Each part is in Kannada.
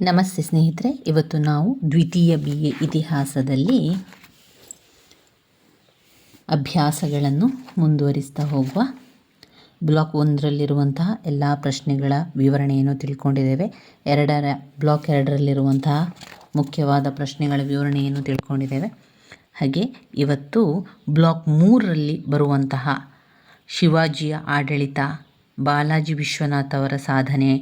ನಮಸ್ತೆ ಸ್ನೇಹಿತರೆ, ಇವತ್ತು ನಾವು ದ್ವಿತೀಯ ಬಿ ಎ ಇತಿಹಾಸದಲ್ಲಿ ಅಭ್ಯಾಸಗಳನ್ನು ಮುಂದುವರಿಸ್ತಾ ಹೋಗುವ ಬ್ಲಾಕ್ ಒಂದರಲ್ಲಿರುವಂತಹ ಎಲ್ಲ ಪ್ರಶ್ನೆಗಳ ವಿವರಣೆಯನ್ನು ತಿಳ್ಕೊಂಡಿದ್ದೇವೆ. ಎರಡರ, ಬ್ಲಾಕ್ ಎರಡರಲ್ಲಿರುವಂತಹ ಮುಖ್ಯವಾದ ಪ್ರಶ್ನೆಗಳ ವಿವರಣೆಯನ್ನು ತಿಳ್ಕೊಂಡಿದ್ದೇವೆ. ಹಾಗೆ ಇವತ್ತು ಬ್ಲಾಕ್ ಮೂರರಲ್ಲಿ ಬರುವಂತಹ ಶಿವಾಜಿಯ ಆಡಳಿತ, ಬಾಲಾಜಿ ವಿಶ್ವನಾಥ್ ಅವರ ಸಾಧನೆ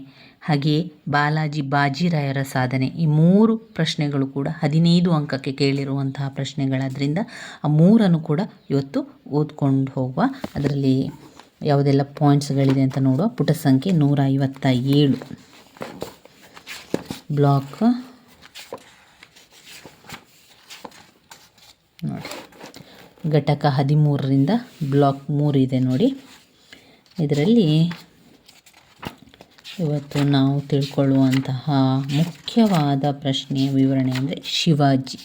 ಹಾಗೆಯೇ ಬಾಲಾಜಿ ಬಾಜಿರಾಯರ ಸಾಧನೆ. ಈ ಮೂರು ಪ್ರಶ್ನೆಗಳು ಕೂಡ ಹದಿನೈದು ಅಂಕಕ್ಕೆ ಕೇಳಿರುವಂತಹ ಪ್ರಶ್ನೆಗಳಾದ್ರಿಂದ ಆ ಮೂರನ್ನು ಕೂಡ ಇವತ್ತು ಓದ್ಕೊಂಡು ಹೋಗುವ ಅದರಲ್ಲಿ ಯಾವುದೆಲ್ಲ ಪಾಯಿಂಟ್ಸ್ಗಳಿದೆ ಅಂತ ನೋಡುವ ಪುಟ ಸಂಖ್ಯೆ ನೂರ ಐವತ್ತ ಏಳು ಬ್ಲಾಕ್ ನೋಡಿ. ಘಟಕ ಹದಿಮೂರರಿಂದ ಬ್ಲಾಕ್ ಮೂರು ಇದೆ ನೋಡಿ. ಇದರಲ್ಲಿ ಇವತ್ತು ನಾವು ತಿಳ್ಕೊಳ್ಳುವಂತಹ ಮುಖ್ಯವಾದ ಪ್ರಶ್ನೆಯ ವಿವರಣೆ ಅಂದರೆ ಶಿವಾಜಿ,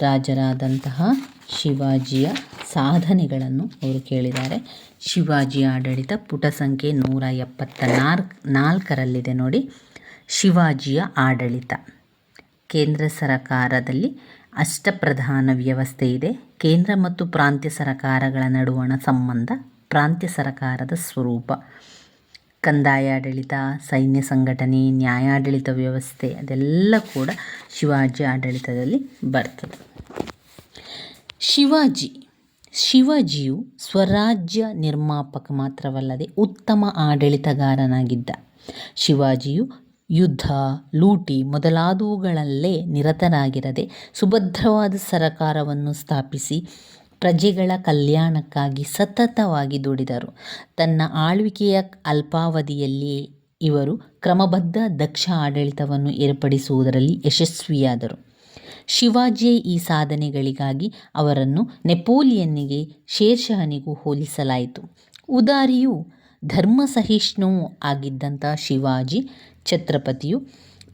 ರಾಜರಾದಂತಹ ಶಿವಾಜಿಯ ಸಾಧನೆಗಳನ್ನು ಅವರು ಕೇಳಿದ್ದಾರೆ. ಶಿವಾಜಿ ಆಡಳಿತ ಪುಟ ಸಂಖ್ಯೆ ನೂರ ಎಪ್ಪತ್ತ ನಾಲ್ಕು ನಾಲ್ಕರಲ್ಲಿದೆ ನೋಡಿ. ಶಿವಾಜಿಯ ಆಡಳಿತ. ಕೇಂದ್ರ ಸರಕಾರದಲ್ಲಿ ಅಷ್ಟಪ್ರಧಾನ ವ್ಯವಸ್ಥೆ ಇದೆ. ಕೇಂದ್ರ ಮತ್ತು ಪ್ರಾಂತ್ಯ ಸರಕಾರಗಳ ನಡುವಣ ಸಂಬಂಧ, ಪ್ರಾಂತ್ಯ ಸರಕಾರದ ಸ್ವರೂಪ. ಕಂದಾಯ ಆಡಳಿತ ಸೈನ್ಯ ಸಂಘಟನೆ, ನ್ಯಾಯಾಡಳಿತ ವ್ಯವಸ್ಥೆ ಅದೆಲ್ಲ ಕೂಡ ಶಿವಾಜಿ ಆಡಳಿತದಲ್ಲಿ ಬರ್ತದೆ. ಶಿವಾಜಿ, ಶಿವಾಜಿಯು ಸ್ವರಾಜ್ಯ ನಿರ್ಮಾಪಕ ಮಾತ್ರವಲ್ಲದೆ ಉತ್ತಮ ಆಡಳಿತಗಾರನಾಗಿದ್ದ. ಶಿವಾಜಿಯು ಯುದ್ಧ, ಲೂಟಿ ಮೊದಲಾದವುಗಳಲ್ಲೇ ನಿರತನಾಗಿರದೆ ಸುಭದ್ರವಾದ ಸರಕಾರವನ್ನು ಸ್ಥಾಪಿಸಿ ಪ್ರಜೆಗಳ ಕಲ್ಯಾಣಕ್ಕಾಗಿ ಸತತವಾಗಿ ದುಡಿದರು. ತನ್ನ ಆಳ್ವಿಕೆಯ ಅಲ್ಪಾವಧಿಯಲ್ಲಿ ಇವರು ಕ್ರಮಬದ್ಧ ದಕ್ಷ ಆಡಳಿತವನ್ನು ಏರ್ಪಡಿಸುವುದರಲ್ಲಿ ಯಶಸ್ವಿಯಾದರು. ಶಿವಾಜಿಯ ಈ ಸಾಧನೆಗಳಿಗಾಗಿ ಅವರನ್ನು ನೆಪೋಲಿಯನ್ನಿಗೆ ಶೇರ್ಷಹನಿಗೂ ಹೋಲಿಸಲಾಯಿತು. ಉದಾರಿಯು ಧರ್ಮ ಸಹಿಷ್ಣುವೂ ಆಗಿದ್ದಂಥ ಶಿವಾಜಿ ಛತ್ರಪತಿಯು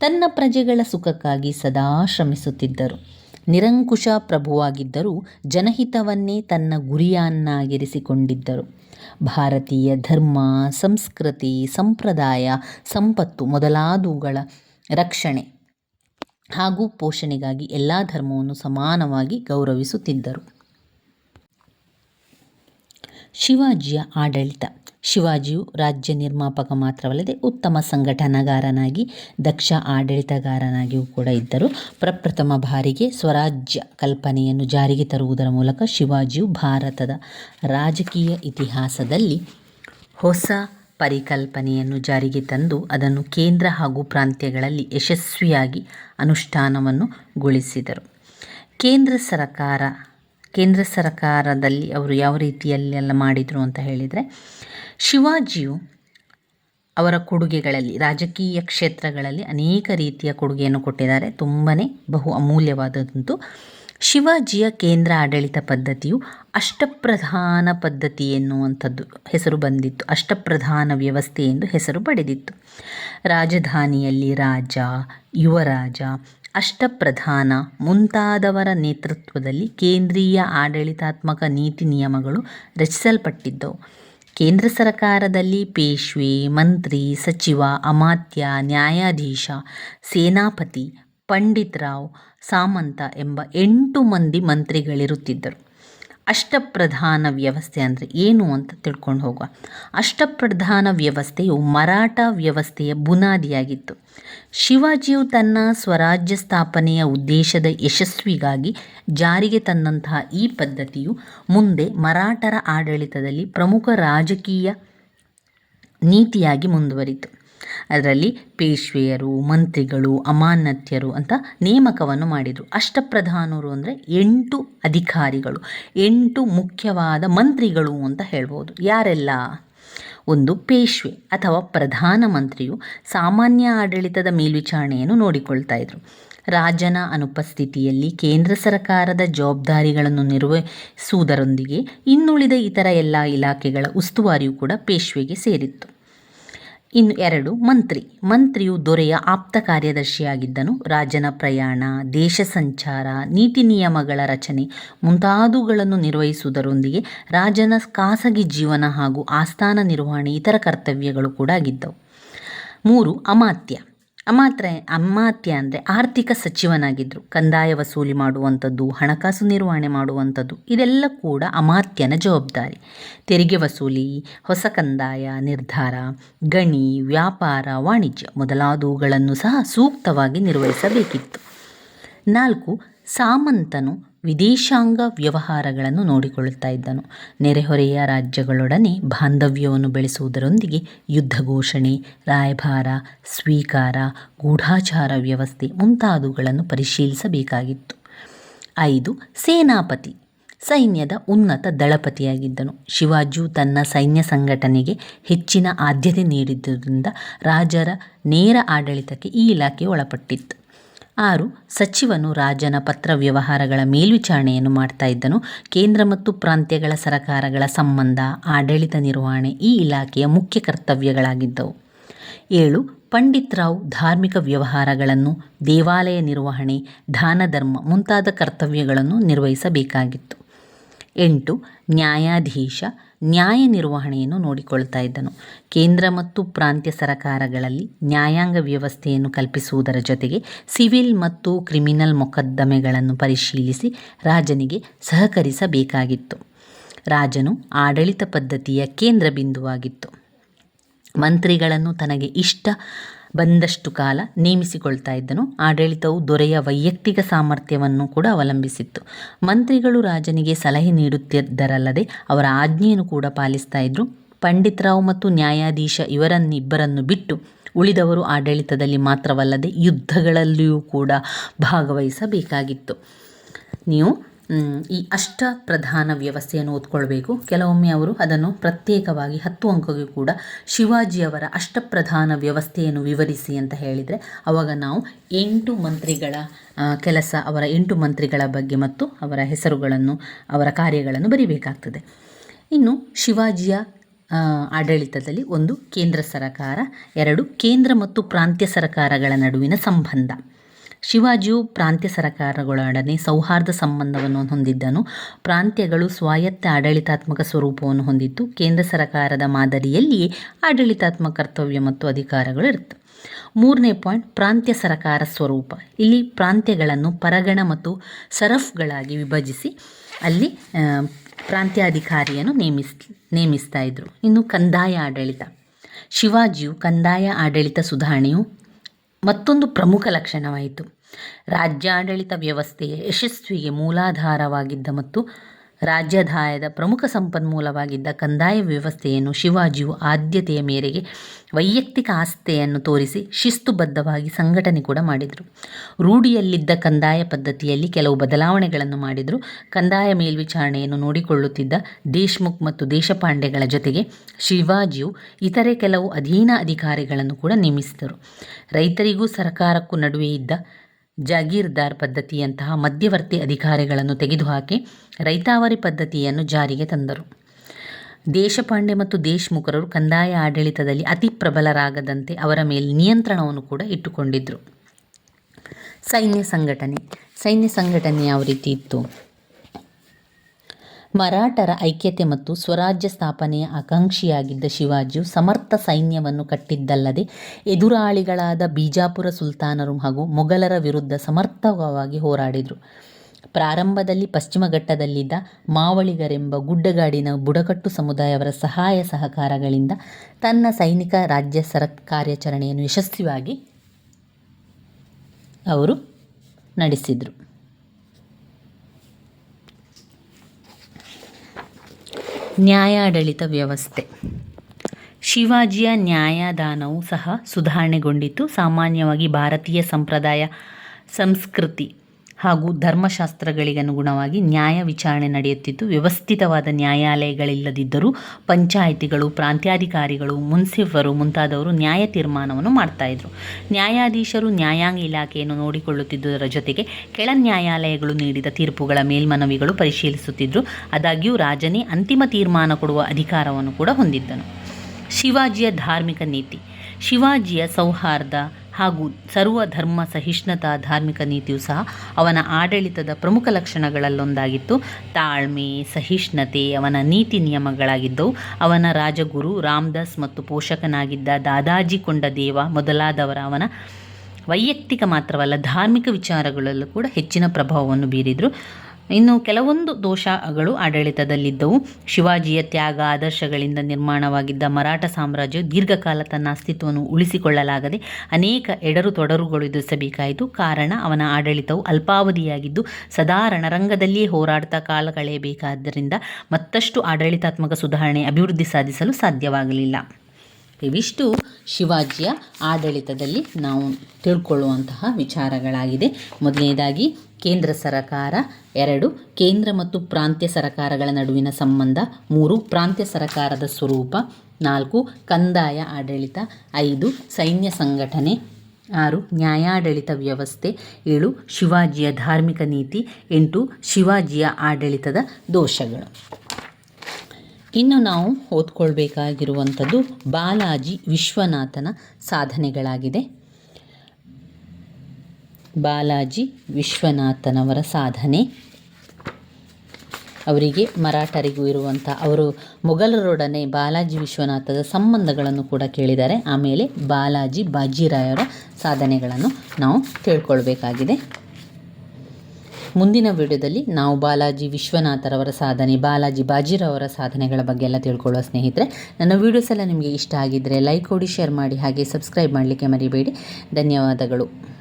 ತನ್ನ ಪ್ರಜೆಗಳ ಸುಖಕ್ಕಾಗಿ ಸದಾ ಶ್ರಮಿಸುತ್ತಿದ್ದರು. ನಿರಂಕುಶ ಪ್ರಭುವಾಗಿದ್ದರೂ ಜನಹಿತವನ್ನೇ ತನ್ನ ಗುರಿಯನ್ನಾಗಿರಿಸಿಕೊಂಡಿದ್ದರು. ಭಾರತೀಯ ಧರ್ಮ, ಸಂಸ್ಕೃತಿ, ಸಂಪ್ರದಾಯ, ಸಂಪತ್ತು ಮೊದಲಾದವುಗಳ ರಕ್ಷಣೆ ಹಾಗೂ ಪೋಷಣೆಗಾಗಿ ಎಲ್ಲ ಧರ್ಮವನ್ನು ಸಮಾನವಾಗಿ ಗೌರವಿಸುತ್ತಿದ್ದರು. ಶಿವಾಜಿಯ ಆಡಳಿತ ಶಿವಾಜಿಯು ರಾಜ್ಯ ನಿರ್ಮಾಪಕ ಮಾತ್ರವಲ್ಲದೆ ಉತ್ತಮ ಸಂಘಟನಾಗಾರನಾಗಿ, ದಕ್ಷ ಆಡಳಿತಗಾರನಾಗಿಯೂ ಕೂಡ ಇದ್ದರು. ಪ್ರಪ್ರಥಮ ಬಾರಿಗೆ ಸ್ವರಾಜ್ಯ ಕಲ್ಪನೆಯನ್ನು ಜಾರಿಗೆ ತರುವುದರ ಮೂಲಕ ಶಿವಾಜಿಯು ಭಾರತದ ರಾಜಕೀಯ ಇತಿಹಾಸದಲ್ಲಿ ಹೊಸ ಪರಿಕಲ್ಪನೆಯನ್ನು ಜಾರಿಗೆ ತಂದು ಅದನ್ನು ಕೇಂದ್ರ ಹಾಗೂ ಪ್ರಾಂತ್ಯಗಳಲ್ಲಿ ಯಶಸ್ವಿಯಾಗಿ ಅನುಷ್ಠಾನವನ್ನು ಗೊಳಿಸಿದರು. ಕೇಂದ್ರ ಸರಕಾರ, ಕೇಂದ್ರ ಸರಕಾರದಲ್ಲಿ ಅವರು ಯಾವ ರೀತಿಯಲ್ಲೆಲ್ಲ ಮಾಡಿದರು ಅಂತ ಹೇಳಿದರೆ ಶಿವಾಜಿಯು ಅವರ ಕೊಡುಗೆಗಳಲ್ಲಿ, ರಾಜಕೀಯ ಕ್ಷೇತ್ರಗಳಲ್ಲಿ ಅನೇಕ ರೀತಿಯ ಕೊಡುಗೆಯನ್ನು ಕೊಟ್ಟಿದ್ದಾರೆ. ತುಂಬಾ ಬಹು ಅಮೂಲ್ಯವಾದದ್ದು ಶಿವಾಜಿಯ ಕೇಂದ್ರ ಆಡಳಿತ ಪದ್ಧತಿಯು ಅಷ್ಟಪ್ರಧಾನ ಪದ್ಧತಿ ಎನ್ನುವಂಥದ್ದು ಹೆಸರು ಬಂದಿತ್ತು. ಅಷ್ಟಪ್ರಧಾನ ವ್ಯವಸ್ಥೆ ಎಂದು ಹೆಸರು ಪಡೆದಿತ್ತು. ರಾಜಧಾನಿಯಲ್ಲಿ ರಾಜ, ಯುವರಾಜ, ಅಷ್ಟಪ್ರಧಾನ ಮುಂತಾದವರ ನೇತೃತ್ವದಲ್ಲಿ ಕೇಂದ್ರೀಯ ಆಡಳಿತಾತ್ಮಕ ನೀತಿ ನಿಯಮಗಳು ರಚಿಸಲ್ಪಟ್ಟಿದ್ದವು. ಕೇಂದ್ರ ಸರ್ಕಾರದಲ್ಲಿ ಪೇಶ್ವೆ, ಮಂತ್ರಿ, ಸಚಿವ, ಅಮಾತ್ಯ, ನ್ಯಾಯಾಧೀಶ, ಸೇನಾಪತಿ ಪಂಡಿತ್ ರಾವ್ ಸಾಮಂತ ಎಂಬ ಎಂಟು ಮಂದಿ ಮಂತ್ರಿಗಳಿರುತ್ತಿದ್ದರು. ಅಷ್ಟಪ್ರಧಾನ ವ್ಯವಸ್ಥೆ ಅಂದರೆ ಏನು ಅಂತ ತಿಳ್ಕೊಂಡು ಹೋಗುವ. ಅಷ್ಟಪ್ರಧಾನ ವ್ಯವಸ್ಥೆಯು ಮರಾಠ ವ್ಯವಸ್ಥೆಯ ಬುನಾದಿಯಾಗಿತ್ತು. ಶಿವಾಜಿಯು ತನ್ನ ಸ್ವರಾಜ್ಯ ಸ್ಥಾಪನೆಯ ಉದ್ದೇಶದ ಯಶಸ್ವಿಗಾಗಿ ಜಾರಿಗೆ ತಂದಂತಹ ಈ ಪದ್ಧತಿಯು ಮುಂದೆ ಮರಾಠರ ಆಡಳಿತದಲ್ಲಿ ಪ್ರಮುಖ ರಾಜಕೀಯ ನೀತಿಯಾಗಿ ಮುಂದುವರಿತು. ಅದರಲ್ಲಿ ಪೇಶ್ವೆಯರು, ಮಂತ್ರಿಗಳು, ಅಮಾನತ್ಯರು ಅಂತ ನೇಮಕವನ್ನು ಮಾಡಿದರು. ಅಷ್ಟಪ್ರಧಾನರು ಅಂದರೆ ಎಂಟು ಅಧಿಕಾರಿಗಳು, ಎಂಟು ಮುಖ್ಯವಾದ ಮಂತ್ರಿಗಳು ಅಂತ ಹೇಳ್ಬೋದು. ಯಾರೆಲ್ಲ? ಒಂದು ಪೇಶ್ವೆ ಅಥವಾ ಪ್ರಧಾನಮಂತ್ರಿಯು ಸಾಮಾನ್ಯ ಆಡಳಿತದ ಮೇಲ್ವಿಚಾರಣೆಯನ್ನು ನೋಡಿಕೊಳ್ತಾ ಇದ್ರು. ರಾಜನ ಅನುಪಸ್ಥಿತಿಯಲ್ಲಿ ಕೇಂದ್ರ ಸರ್ಕಾರದ ಜವಾಬ್ದಾರಿಗಳನ್ನು ನಿರ್ವಹಿಸುವುದರೊಂದಿಗೆ ಇನ್ನುಳಿದ ಇತರ ಎಲ್ಲ ಇಲಾಖೆಗಳ ಉಸ್ತುವಾರಿಯೂ ಕೂಡ ಪೇಶ್ವೆಗೆ ಸೇರಿತ್ತು. ಇನ್ನು ಎರಡು ಮಂತ್ರಿ. ಮಂತ್ರಿಯು ದೊರೆಯ ಆಪ್ತ ಕಾರ್ಯದರ್ಶಿಯಾಗಿದ್ದನು. ರಾಜನ ಪ್ರಯಾಣ, ದೇಶ ಸಂಚಾರ, ನೀತಿ ನಿಯಮಗಳ ರಚನೆ ಮುಂತಾದವುಗಳನ್ನು ನಿರ್ವಹಿಸುವುದರೊಂದಿಗೆ ರಾಜನ ಖಾಸಗಿ ಜೀವನ ಹಾಗೂ ಆಸ್ಥಾನ ನಿರ್ವಹಣೆ ಇತರ ಕರ್ತವ್ಯಗಳು ಕೂಡ ಆಗಿದ್ದವು. ಮೂರು, ಅಮಾತ್ಯ. ಅಮಾತ್ರ ಅಮಾತ್ಯ ಅಂದರೆ ಆರ್ಥಿಕ ಸಚಿವನಾಗಿದ್ದರು ಕಂದಾಯ ವಸೂಲಿ ಮಾಡುವಂಥದ್ದು, ಹಣಕಾಸು ನಿರ್ವಹಣೆ ಮಾಡುವಂಥದ್ದು, ಇದೆಲ್ಲ ಕೂಡ ಅಮಾತ್ಯನ ಜವಾಬ್ದಾರಿ. ತೆರಿಗೆ ವಸೂಲಿ, ಹೊಸ ಕಂದಾಯ, ನಿರ್ಧಾರ, ಗಣಿ, ವ್ಯಾಪಾರ, ವಾಣಿಜ್ಯ ಮೊದಲಾದವುಗಳನ್ನು ಸಹ ಸೂಕ್ತವಾಗಿ ನಿರ್ವಹಿಸಬೇಕಿತ್ತು. ನಾಲ್ಕು, ಸಾಮಂತನು ವಿದೇಶಾಂಗ ವ್ಯವಹಾರಗಳನ್ನು ನೋಡಿಕೊಳ್ಳುತ್ತಾ ಇದ್ದನು. ನೆರೆಹೊರೆಯ ರಾಜ್ಯಗಳೊಡನೆ ಬಾಂಧವ್ಯವನ್ನು ಬೆಳೆಸುವುದರೊಂದಿಗೆ ಯುದ್ಧ ಘೋಷಣೆ, ರಾಯಭಾರ, ಸ್ವೀಕಾರ, ಗೂಢಾಚಾರ ವ್ಯವಸ್ಥೆ ಮುಂತಾದವುಗಳನ್ನು ಪರಿಶೀಲಿಸಬೇಕಾಗಿತ್ತು. ಐದು, ಸೇನಾಪತಿ. ಸೈನ್ಯದ ಉನ್ನತ ದಳಪತಿಯಾಗಿದ್ದನು. ಶಿವಾಜಿಯು ತನ್ನ ಸೈನ್ಯ ಸಂಘಟನೆಗೆ ಹೆಚ್ಚಿನ ಆದ್ಯತೆ ನೀಡಿದ್ದರಿಂದ ರಾಜರ ನೇರ ಆಡಳಿತಕ್ಕೆ ಈ ಇಲಾಖೆ ಒಳಪಟ್ಟಿತ್ತು. ಆರು, ಸಚಿವನು ರಾಜನ ಪತ್ರ ವ್ಯವಹಾರಗಳ ಮೇಲ್ವಿಚಾರಣೆಯನ್ನು ಮಾಡ್ತಾ ಇದ್ದನು. ಕೇಂದ್ರ ಮತ್ತು ಪ್ರಾಂತ್ಯಗಳ ಸರಕಾರಗಳ ಸಂಬಂಧ ಆಡಳಿತ ನಿರ್ವಹಣೆ ಈ ಇಲಾಖೆಯ ಮುಖ್ಯ ಕರ್ತವ್ಯಗಳಾಗಿದ್ದವು. ಏಳು, ಪಂಡಿತ್ ರಾವ್ ಧಾರ್ಮಿಕ ವ್ಯವಹಾರಗಳನ್ನು, ದೇವಾಲಯ ನಿರ್ವಹಣೆ, ದಾನಧರ್ಮ ಮುಂತಾದ ಕರ್ತವ್ಯಗಳನ್ನು ನಿರ್ವಹಿಸಬೇಕಾಗಿತ್ತು. ಎಂಟು ನ್ಯಾಯಾಧೀಶ ನ್ಯಾಯ ನಿರ್ವಹಣೆಯನ್ನು ನೋಡಿಕೊಳ್ತಾ ಇದ್ದನು. ಕೇಂದ್ರ ಮತ್ತು ಪ್ರಾಂತ್ಯ ಸರಕಾರಗಳಲ್ಲಿ ನ್ಯಾಯಾಂಗ ವ್ಯವಸ್ಥೆಯನ್ನು ಕಲ್ಪಿಸುವುದರ ಜೊತೆಗೆ ಸಿವಿಲ್ ಮತ್ತು ಕ್ರಿಮಿನಲ್ ಮೊಕದ್ದಮೆಗಳನ್ನು ಪರಿಶೀಲಿಸಿ ರಾಜನಿಗೆ ಸಹಕರಿಸಬೇಕಾಗಿತ್ತು. ರಾಜನು ಆಡಳಿತ ಪದ್ಧತಿಯ ಕೇಂದ್ರ ಬಿಂದುವಾಗಿತ್ತು. ಮಂತ್ರಿಗಳನ್ನು ತನಗೆ ಇಷ್ಟ ಬಂದಷ್ಟು ಕಾಲ ನೇಮಿಸಿಕೊಳ್ತಾ ಇದ್ದನು. ಆಡಳಿತವು ದೊರೆಯ ವೈಯಕ್ತಿಕ ಸಾಮರ್ಥ್ಯವನ್ನು ಕೂಡ ಅವಲಂಬಿಸಿತ್ತು. ಮಂತ್ರಿಗಳು ರಾಜನಿಗೆ ಸಲಹೆ ನೀಡುತ್ತಿದ್ದರಲ್ಲದೆ ಅವರ ಆಜ್ಞೆಯನ್ನು ಕೂಡ ಪಾಲಿಸ್ತಾ ಇದ್ದರು ಪಂಡಿತರಾವ್ ಮತ್ತು ನ್ಯಾಯಾಧೀಶ ಇವರನ್ನಿಬ್ಬರನ್ನು ಬಿಟ್ಟು ಉಳಿದವರು ಆಡಳಿತದಲ್ಲಿ ಮಾತ್ರವಲ್ಲದೆ ಯುದ್ಧಗಳಲ್ಲಿಯೂ ಕೂಡ ಭಾಗವಹಿಸಬೇಕಾಗಿತ್ತು. ನೀವು ಈ ಅಷ್ಟ ಪ್ರಧಾನ ವ್ಯವಸ್ಥೆಯನ್ನು ಓದ್ಕೊಳ್ಬೇಕು. ಕೆಲವೊಮ್ಮೆ ಅವರು ಅದನ್ನು ಪ್ರತ್ಯೇಕವಾಗಿ ಹತ್ತು ಅಂಕಗೂ ಕೂಡ ಶಿವಾಜಿಯವರ ಅಷ್ಟಪ್ರಧಾನ ವ್ಯವಸ್ಥೆಯನ್ನು ವಿವರಿಸಿ ಅಂತ ಹೇಳಿದರೆ, ಅವಾಗ ನಾವು ಎಂಟು ಮಂತ್ರಿಗಳ ಕೆಲಸ, ಅವರ ಎಂಟು ಮಂತ್ರಿಗಳ ಬಗ್ಗೆ ಮತ್ತು ಅವರ ಹೆಸರುಗಳನ್ನು, ಅವರ ಕಾರ್ಯಗಳನ್ನು ಬರೀಬೇಕಾಗ್ತದೆ. ಇನ್ನು ಶಿವಾಜಿಯ ಆಡಳಿತದಲ್ಲಿ ಒಂದು ಕೇಂದ್ರ ಸರಕಾರ, ಎರಡು ಕೇಂದ್ರ ಮತ್ತು ಪ್ರಾಂತ್ಯ ಸರಕಾರಗಳ ನಡುವಿನ ಸಂಬಂಧ. ಶಿವಾಜಿಯು ಪ್ರಾಂತ್ಯ ಸರಕಾರಗಳೊಡನೆ ಸೌಹಾರ್ದ ಸಂಬಂಧವನ್ನು ಹೊಂದಿದ್ದನು. ಪ್ರಾಂತ್ಯಗಳು ಸ್ವಾಯತ್ತ ಆಡಳಿತಾತ್ಮಕ ಸ್ವರೂಪವನ್ನು ಹೊಂದಿದ್ದು, ಕೇಂದ್ರ ಸರಕಾರದ ಮಾದರಿಯಲ್ಲಿಯೇ ಆಡಳಿತಾತ್ಮಕ ಕರ್ತವ್ಯ ಮತ್ತು ಅಧಿಕಾರಗಳು ಇರುತ್ತೆ ಮೂರನೇ ಪಾಯಿಂಟ್, ಪ್ರಾಂತ್ಯ ಸರಕಾರ ಸ್ವರೂಪ. ಇಲ್ಲಿ ಪ್ರಾಂತ್ಯಗಳನ್ನು ಪರಗಣ ಮತ್ತು ಸರಫ್ಗಳಾಗಿ ವಿಭಜಿಸಿ ಅಲ್ಲಿ ಪ್ರಾಂತ್ಯಾಧಿಕಾರಿಯನ್ನು ನೇಮಿಸ್, ನೇಮಿಸ್ತಾ ಇದ್ದರು ಇನ್ನು ಕಂದಾಯ ಆಡಳಿತ. ಶಿವಾಜಿಯು ಕಂದಾಯ ಆಡಳಿತ ಸುಧಾರಣೆಯು ಮತ್ತೊಂದು ಪ್ರಮುಖ ಲಕ್ಷಣವಾಯಿತು. ರಾಜ್ಯಾಡಳಿತ ವ್ಯವಸ್ಥೆಯ ಯಶಸ್ವಿಗೆ ಮೂಲಾಧಾರವಾಗಿದ್ದ ಮತ್ತು ರಾಜ್ಯಾದಾಯದ ಪ್ರಮುಖ ಸಂಪನ್ಮೂಲವಾಗಿದ್ದ ಕಂದಾಯ ವ್ಯವಸ್ಥೆಯನ್ನು ಶಿವಾಜಿಯು ಆದ್ಯತೆಯ ಮೇರೆಗೆ ವೈಯಕ್ತಿಕ ಆಸ್ತೆಯನ್ನು ತೋರಿಸಿ ಶಿಸ್ತುಬದ್ಧವಾಗಿ ಸಂಘಟನೆ ಕೂಡ ಮಾಡಿದರು. ರೂಢಿಯಲ್ಲಿದ್ದ ಕಂದಾಯ ಪದ್ಧತಿಯಲ್ಲಿ ಕೆಲವು ಬದಲಾವಣೆಗಳನ್ನು ಮಾಡಿದರು. ಕಂದಾಯ ಮೇಲ್ವಿಚಾರಣೆಯನ್ನು ನೋಡಿಕೊಳ್ಳುತ್ತಿದ್ದ ದೇಶ್ಮುಖ್ ಮತ್ತು ದೇಶಪಾಂಡೆಗಳ ಜೊತೆಗೆ ಶಿವಾಜಿಯು ಇತರೆ ಕೆಲವು ಅಧೀನ ಅಧಿಕಾರಿಗಳನ್ನು ಕೂಡ ನೇಮಿಸಿದರು. ರೈತರಿಗೂ ಸರ್ಕಾರಕ್ಕೂ ನಡುವೆ ಇದ್ದ ಜಾಗೀರ್ದಾರ್ ಪದ್ಧತಿಯಂತಹ ಮಧ್ಯವರ್ತಿ ಅಧಿಕಾರಿಗಳನ್ನು ತೆಗೆದುಹಾಕಿ ರೈತಾವರಿ ಪದ್ಧತಿಯನ್ನು ಜಾರಿಗೆ ತಂದರು. ದೇಶಪಾಂಡೆ ಮತ್ತು ದೇಶ್ಮುಖರು ಕಂದಾಯ ಆಡಳಿತದಲ್ಲಿ ಅತಿ ಪ್ರಬಲರಾಗದಂತೆ ಅವರ ಮೇಲೆ ನಿಯಂತ್ರಣವನ್ನು ಕೂಡ ಇಟ್ಟುಕೊಂಡಿದ್ದರು ಸೈನ್ಯ ಸಂಘಟನೆ ಸೈನ್ಯ ಸಂಘಟನೆ ಯಾವ ರೀತಿ ಇತ್ತು? ಮರಾಠರ ಐಕ್ಯತೆ ಮತ್ತು ಸ್ವರಾಜ್ಯ ಸ್ಥಾಪನೆಯ ಆಕಾಂಕ್ಷಿಯಾಗಿದ್ದ ಶಿವಾಜಿಯು ಸಮರ್ಥ ಸೈನ್ಯವನ್ನು ಕಟ್ಟಿದ್ದಲ್ಲದೆ ಎದುರಾಳಿಗಳಾದ ಬಿಜಾಪುರ ಸುಲ್ತಾನರು ಹಾಗೂ ಮೊಘಲರ ವಿರುದ್ಧ ಸಮರ್ಥವಾಗಿ ಹೋರಾಡಿದರು. ಪ್ರಾರಂಭದಲ್ಲಿ ಪಶ್ಚಿಮ ಘಟ್ಟದಲ್ಲಿದ್ದ ಮಾವಳಿಗರೆಂಬ ಗುಡ್ಡಗಾಡಿನ ಬುಡಕಟ್ಟು ಸಮುದಾಯವರ ಸಹಾಯ ಸಹಕಾರಗಳಿಂದ ತನ್ನ ಸೈನಿಕ ರಾಜ್ಯ ಸರ ಕಾರ್ಯಾಚರಣೆಯನ್ನು ಯಶಸ್ವಿಯಾಗಿ ಅವರು ನಡೆಸಿದರು. ನ್ಯಾಯಾಡಳಿತ ವ್ಯವಸ್ಥೆ. ಶಿವಾಜಿಯ ನ್ಯಾಯದಾನವು ಸಹ ಸುಧಾರಣೆಗೊಂಡಿತು ಸಾಮಾನ್ಯವಾಗಿ ಭಾರತೀಯ ಸಂಪ್ರದಾಯ ಸಂಸ್ಕೃತಿ ಹಾಗೂ ಧರ್ಮಶಾಸ್ತ್ರಗಳಿಗೆ ಅನುಗುಣವಾಗಿ ನ್ಯಾಯ ವಿಚಾರಣೆ ನಡೆಯುತ್ತಿದ್ದು, ವ್ಯವಸ್ಥಿತವಾದ ನ್ಯಾಯಾಲಯಗಳಿಲ್ಲದಿದ್ದರೂ ಪಂಚಾಯಿತಿಗಳು, ಪ್ರಾಂತ್ಯಾಧಿಕಾರಿಗಳು, ಮುನ್ಸಿಫರು ಮುಂತಾದವರು ನ್ಯಾಯ ತೀರ್ಮಾನವನ್ನು ಮಾಡ್ತಾಯಿದ್ರು ನ್ಯಾಯಾಧೀಶರು ನ್ಯಾಯಾಂಗ ಇಲಾಖೆಯನ್ನು ನೋಡಿಕೊಳ್ಳುತ್ತಿದ್ದುದರ ಜೊತೆಗೆ ಕೆಳ ನ್ಯಾಯಾಲಯಗಳು ನೀಡಿದ ತೀರ್ಪುಗಳ ಮೇಲ್ಮನವಿಗಳು ಪರಿಶೀಲಿಸುತ್ತಿದ್ದರು ಆದಾಗ್ಯೂ ರಾಜನೇ ಅಂತಿಮ ತೀರ್ಮಾನ ಕೊಡುವ ಅಧಿಕಾರವನ್ನು ಕೂಡ ಹೊಂದಿದ್ದನು. ಶಿವಾಜಿಯ ಧಾರ್ಮಿಕ ನೀತಿ. ಶಿವಾಜಿಯ ಸೌಹಾರ್ದ ಹಾಗೂ ಸರ್ವ ಧರ್ಮ ಸಹಿಷ್ಣುತಾ ಧಾರ್ಮಿಕ ನೀತಿಯು ಸಹ ಅವನ ಆಡಳಿತದ ಪ್ರಮುಖ ಲಕ್ಷಣಗಳಲ್ಲೊಂದಾಗಿತ್ತು. ತಾಳ್ಮೆ, ಸಹಿಷ್ಣುತೆ ಅವನ ನೀತಿ ನಿಯಮಗಳಾಗಿದ್ದವು. ಅವನ ರಾಜಗುರು ರಾಮದಾಸ್ ಮತ್ತು ಪೋಷಕನಾಗಿದ್ದ ದಾದಾಜಿ ಕೊಂಡ ದೇವ ಮೊದಲಾದವರ ಅವನ ವೈಯಕ್ತಿಕ ಮಾತ್ರವಲ್ಲ, ಧಾರ್ಮಿಕ ವಿಚಾರಗಳಲ್ಲೂ ಕೂಡ ಹೆಚ್ಚಿನ ಪ್ರಭಾವವನ್ನು ಬೀರಿದರು. ಇನ್ನು ಕೆಲವೊಂದು ದೋಷಗಳು ಆಡಳಿತದಲ್ಲಿದ್ದವು. ಶಿವಾಜಿಯ ತ್ಯಾಗ ಆದರ್ಶಗಳಿಂದ ನಿರ್ಮಾಣವಾಗಿದ್ದ ಮರಾಠ ಸಾಮ್ರಾಜ್ಯ ದೀರ್ಘಕಾಲ ತನ್ನ ಅಸ್ತಿತ್ವವನ್ನು ಉಳಿಸಿಕೊಳ್ಳಲಾಗದೆ ಅನೇಕ ಎಡರು ತೊಡರುಗಳು ಎದುರಿಸಬೇಕಾಯಿತು. ಕಾರಣ, ಅವನ ಆಡಳಿತವು ಅಲ್ಪಾವಧಿಯಾಗಿದ್ದು, ಸದಾ ರಣರಂಗದಲ್ಲಿಯೇ ಹೋರಾಡ್ತಾ ಕಾಲ ಕಳೆಯಬೇಕಾದ್ದರಿಂದ ಮತ್ತಷ್ಟು ಆಡಳಿತಾತ್ಮಕ ಸುಧಾರಣೆ ಅಭಿವೃದ್ಧಿ ಸಾಧಿಸಲು ಸಾಧ್ಯವಾಗಲಿಲ್ಲ. ಇವಿಷ್ಟು ಶಿವಾಜಿಯ ಆಡಳಿತದಲ್ಲಿ ನಾವು ತಿಳ್ಕೊಳ್ಳುವಂತಹ ವಿಚಾರಗಳಾಗಿದೆ ಮೊದಲನೇದಾಗಿ ಕೇಂದ್ರ ಸರಕಾರ, ಎರಡು, ಕೇಂದ್ರ ಮತ್ತು ಪ್ರಾಂತ್ಯ ಸರಕಾರಗಳ ನಡುವಿನ ಸಂಬಂಧ, ಮೂರು, ಪ್ರಾಂತ್ಯ ಸರಕಾರದ ಸ್ವರೂಪ, ನಾಲ್ಕು, ಕಂದಾಯ ಆಡಳಿತ, ಐದು, ಸೈನ್ಯ ಸಂಘಟನೆ, ಆರು, ನ್ಯಾಯಾಡಳಿತ ವ್ಯವಸ್ಥೆ, ಏಳು, ಶಿವಾಜಿಯ ಧಾರ್ಮಿಕ ನೀತಿ, ಎಂಟು, ಶಿವಾಜಿಯ ಆಡಳಿತದ ದೋಷಗಳು. ಇನ್ನು ನಾವು ಓದ್ಕೊಳ್ಬೇಕಾಗಿರುವಂಥದ್ದು ಬಾಲಾಜಿ ವಿಶ್ವನಾಥನ ಸಾಧನೆಗಳಾಗಿದೆ. ಬಾಲಾಜಿ ವಿಶ್ವನಾಥನವರ ಸಾಧನೆ. ಅವರಿಗೆ ಮರಾಠರಿಗೂ ಇರುವಂಥ ಅವರು ಮೊಘಲರೊಡನೆ ಬಾಲಾಜಿ ವಿಶ್ವನಾಥದ ಸಂಬಂಧಗಳನ್ನು ಕೂಡ ಕೇಳಿದ್ದಾರೆ. ಆಮೇಲೆ ಬಾಲಾಜಿ ಬಾಜಿರಾಯರ ಸಾಧನೆಗಳನ್ನು ನಾವು ತಿಳ್ಕೊಳ್ಬೇಕಾಗಿದೆ. ಮುಂದಿನ ವಿಡಿಯೋದಲ್ಲಿ ನಾವು ಬಾಲಾಜಿ ವಿಶ್ವನಾಥರವರ ಸಾಧನೆ, ಬಾಲಾಜಿ ಬಾಜಿರವರ ಸಾಧನೆಗಳ ಬಗ್ಗೆ ಎಲ್ಲ ತಿಳ್ಕೊಳ್ಳುವ ಸ್ನೇಹಿತರೆ, ನನ್ನ ವೀಡಿಯೋಸ್ ಎಲ್ಲ ನಿಮಗೆ ಇಷ್ಟ ಆಗಿದ್ದರೆ ಲೈಕ್ ಕೊಡಿ, ಶೇರ್ ಮಾಡಿ, ಹಾಗೆ ಸಬ್ಸ್ಕ್ರೈಬ್ ಮಾಡಲಿಕ್ಕೆ ಮರಿಬೇಡಿ. ಧನ್ಯವಾದಗಳು.